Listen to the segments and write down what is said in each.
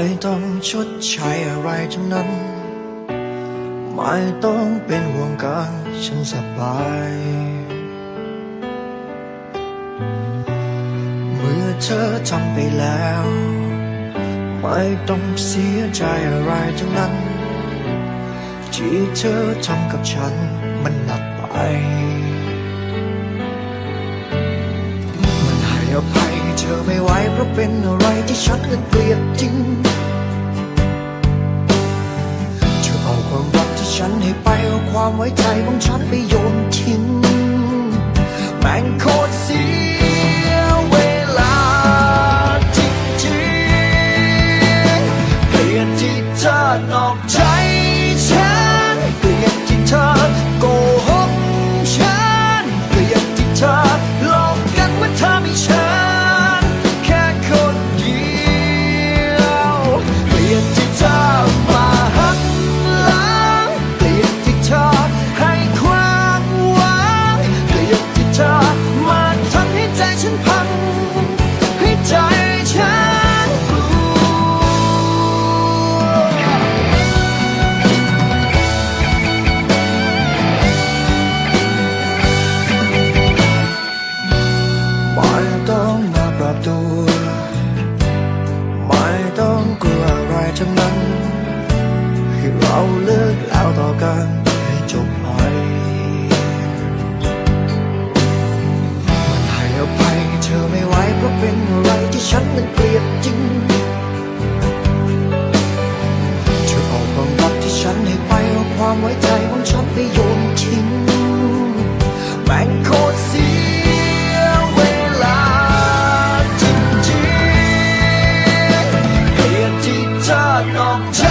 ไม่ต้องชดใช้อะไรทั้งนั้น ไม่ต้องเป็นห่วงกันฉันสบาย เมื่อเธอทำไปแล้ว ไม่ต้องเสียใจอะไรทั้งนั้น ที่เธอทำกับฉันมันหนักไป มันให้อภัยเธอไม่ไหวเพราะเป็นอะไรที่ฉันเกลียดจริง ความไว้ใจของฉันไปโยนทิ้งแม่งค เราเลิกแล้วต่อกันให้จบไปมันให้อภัยเธอไม่ไหวเพราะเป็นอะไรที่ฉันนั้นเกลียดจริงเธอเอาความรักที่ฉันให้ไปเอาความไว้ใจของฉันไปโยนทิ้งแม่งโคตรเสียเวลาจริงๆเกลียดที่เธอนอกใจ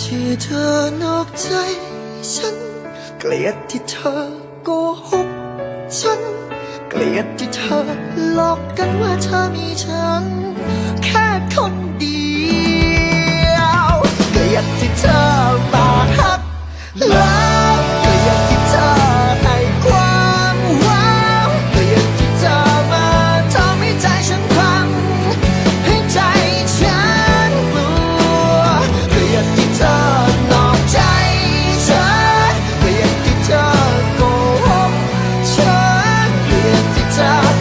ที่เธอนอกใจฉัน เกลียดที่เธอโกหกฉัน เกลียดที่เธอหลอกกันว่าเธอมีฉัน แค่คนเดียว เกลียดที่เธอ time.